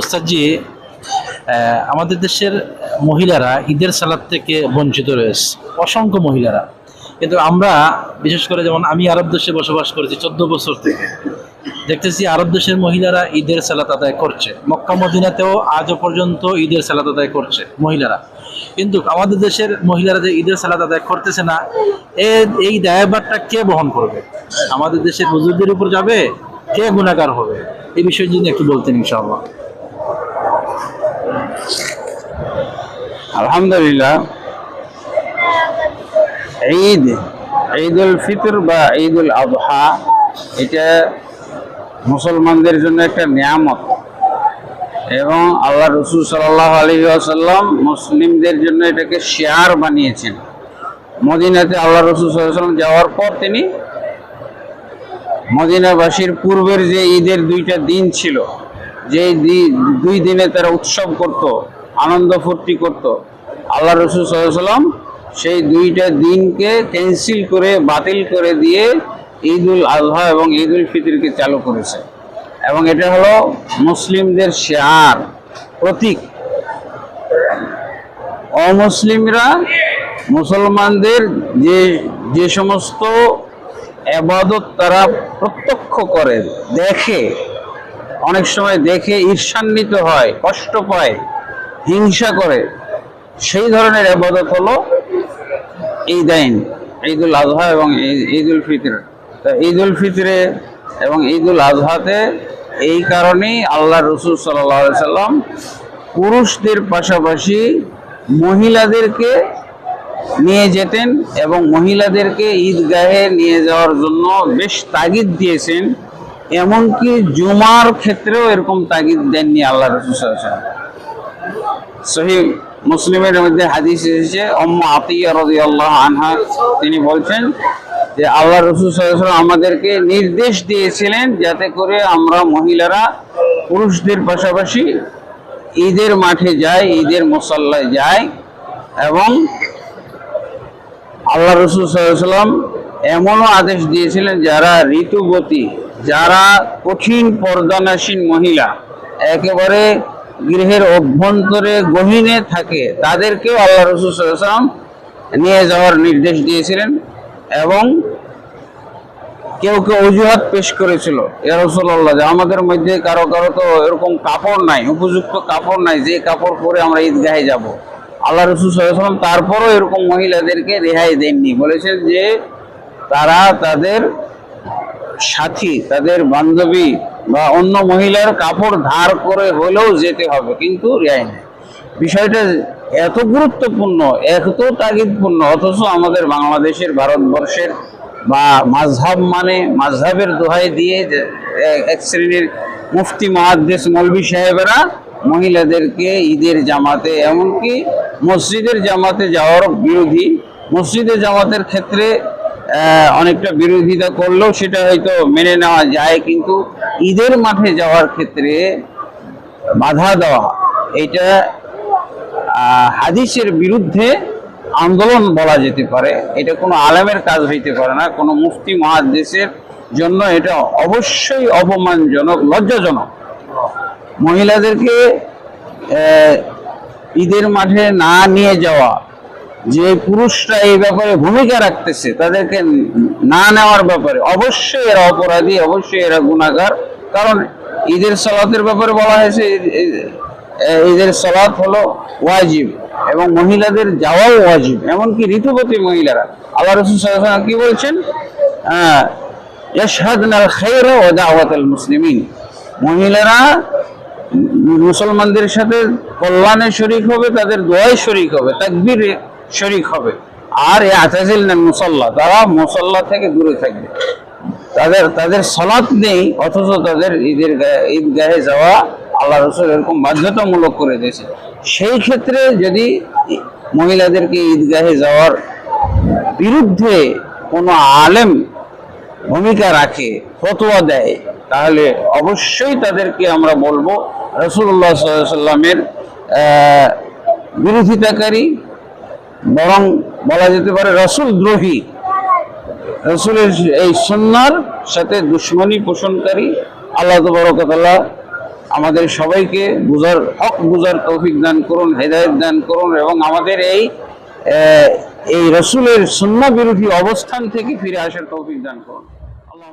ওস্তাদজি আমাদের দেশের মহিলারা ঈদের সালাদ থেকে বঞ্চিত রয়েছে, অসংখ্য মহিলারা। কিন্তু আমরা, বিশেষ করে যেমন আমি আরব দেশে বসবাস করেছি চোদ্দ বছর থেকে, দেখতেছি আরব দেশের মহিলারা ঈদের সালাত আদায় করছে। মক্কা, মদিনাতেও আজও পর্যন্ত ঈদের সালাত আদায় করছে মহিলারা। কিন্তু আমাদের দেশের মহিলারা যে ঈদের সালাত আদায় করতেছে না এই দায়ভারটা কে বহন করবে? আমাদের দেশের হুজুরদের উপর যাবে? কে গুণাকার হবে? এই বিষয়ে যদি একটু বলতেন ইনশাআল্লাহ। আলহামদুলিল্লাহ। ঈদ ঈদ উল ফিতর বা ঈদ উল আবহা এটা মুসলমানদের জন্য একটা নিয়ামত। এবং আল্লাহ রসুল সাল্লাহ আলী আসাল্লাম মুসলিমদের জন্য এটাকে শেয়ার বানিয়েছেন। মদিনাতে আল্লাহ রসুল সাল্লাম যাওয়ার পর তিনি মদিনাবাসীর পূর্বের যে ঈদের দুইটা দিন ছিল যে দুই দিনে তারা উৎসব করত আনন্দ ফুর্তি করত। আল্লাহ রসুল সাল্লাম সেই দুইটা দিনকে ক্যান্সেল করে বাতিল করে দিয়ে ঈদ উল আজহা এবং ঈদ উল ফিতরকে চালু করেছে। এবং এটা হলো মুসলিমদের শেয়ার, প্রতীক। অমুসলিমরা মুসলমানদের যে যে সমস্ত আবাদত তারা প্রত্যক্ষ করে, দেখে। অনেক সময় দেখে ঈর্ষান্বিত হয়, কষ্ট পায়। হিংসা করে। সেই ধরনের আবাদত হলো ঈদাইন ঈদুল আজহা এবং ঈদ- ঈদুল ফিতর। তা ঈদুল ফিতরে এবং ঈদুল আজহাতে এই কারণেই আল্লাহ রসুল সাল্লাহ সাল্লাম পুরুষদের পাশাপাশি মহিলাদেরকে নিয়ে যেতেন এবং মহিলাদেরকে ঈদগাহে নিয়ে যাওয়ার জন্য বেশ তাগিদ দিয়েছেন। এমনকি জুমার ক্ষেত্রেও এরকম তাগিদ দেননি আল্লাহ রসুল ওয়াসাল্লাম। সহি মুসলিমের মধ্যে হাদিস এসেছে অম্মা আতিয়া রাদিয়াল্লাহু আনহা। তিনি বলছেন যে, আল্লাহ রসুল সাল্লাল্লাহু আমাদেরকে নির্দেশ দিয়েছিলেন যাতে করে আমরা মহিলারা পুরুষদের পাশাপাশি ঈদের মাঠে যায় ঈদের মশাল্লায় যায় এবং আল্লাহ রসুল সাল্লাম এমনও আদেশ দিয়েছিলেন, যারা ঋতুবতী যারা কঠিন পর্দানাসীন মহিলা, একেবারে গৃহের অভ্যন্তরে গহীনে থাকে, তাদেরকেও আল্লাহ রসুল সাল্লাম নিয়ে যাওয়ার নির্দেশ দিয়েছিলেন এবং কেউ কেউ অজুহাত পেশ করেছিল। ইয়া রাসূলুল্লাহ, যে আমাদের মধ্যে কারও কারও তো এরকম কাপড় নাই, উপযুক্ত কাপড় নাই, যে কাপড় পরে আমরা ঈদগাহে যাব। আল্লাহ রসুল সাল্লাম তারপরও এরকম মহিলাদেরকে রেহাই দেননি। বলেছেন যে তারা তাদের সাথী, তাদের বান্ধবী বা অন্য মহিলার কাপড় ধার করে হলেও যেতে হবে, কিন্তু রেহাই নেই। বিষয়টা এত গুরুত্বপূর্ণ, এত তাগিদপূর্ণ, অথচ আমাদের বাংলাদেশের ভারতবর্ষের বা মাঝহাব মানে মাঝহাবের দোহাই দিয়ে এক শ্রেণির মুফতি মহাদ্দেশ মৌলবী সাহেবেরা মহিলাদেরকে ঈদের জামাতে, এমনকি মসজিদের জামাতে যাওয়ার বিরোধী, মসজিদের জামাতের ক্ষেত্রে অনেকটা বিরোধিতা করলেও সেটা হয়তো মেনে নেওয়া যায়, কিন্তু ঈদের মাঠে যাওয়ার ক্ষেত্রে বাধা দেওয়া, এটা হাদিসের বিরুদ্ধে আন্দোলন বলা যেতে পারে। এটা কোনো আলেমের কাজ হইতে পারে না, কোনো মুফতি মহাদেশের জন্য এটা অবশ্যই অপমানজনক, লজ্জাজনক। মহিলাদেরকে ঈদের মাঠে না নিয়ে যাওয়া যে পুরুষরা এই ব্যাপারে ভূমিকা রাখতেছে, তাদেরকে না নেওয়ার ব্যাপারে অবশ্যই এরা অপরাধী, অবশ্যই এরা গুণাগার কারণ ঈদের সলাতের ব্যাপারে বলা হয়েছে ঈদ- ঈদ- ঈদের সলাত হলো ওয়াজিব এবং মহিলাদের যাওয়াও ওয়াজিব। এমনকি ঋতুপতি মহিলারা, আল্লাহ রসুল কি বলছেন? ইয়াশহাদনাল মুসলিমিন। মহিলারা মুসলমানদের সাথে কল্যাণে শরিক হবে, তাদের দোয়ায় শরিক হবে, তাকবীর শরিক হবে। আর এ আতাজিল না মুসল্লা, তারা মুসল্লা থেকে দূরে থাকবে। তাদের তাদের সলাৎ নেই, অথচ তাদের ঈদের ঈদগাহে যাওয়া আল্লাহ রসুল এরকম বাধ্যতামূলক করে দিয়েছে। সেই ক্ষেত্রে যদি মহিলাদেরকে ঈদগাহে যাওয়ার বিরুদ্ধে কোনো আলেম ভূমিকা রাখে, ফতোয়া দেয়, তাহলে অবশ্যই তাদেরকে আমরা বলব রসুল্লাহ সাল্লামের বিরোধিতাকারী বরং বলা যেতে পারে রসুল দ্রোহী। রসুলের এই সন্ন্যার সাথে দুশ্মনী পোষণকারী আল্লাহ তবরকতাল্লাহ আমাদের সবাইকে বুঝার হক বুঝার তৌফিক দান করুন, হেদায়েত দান করুন এবং আমাদের এই এই রসুলের সুন্না বিরোধী অবস্থান থেকে ফিরে আসার তৌফিক দান করুন। আল্লাহ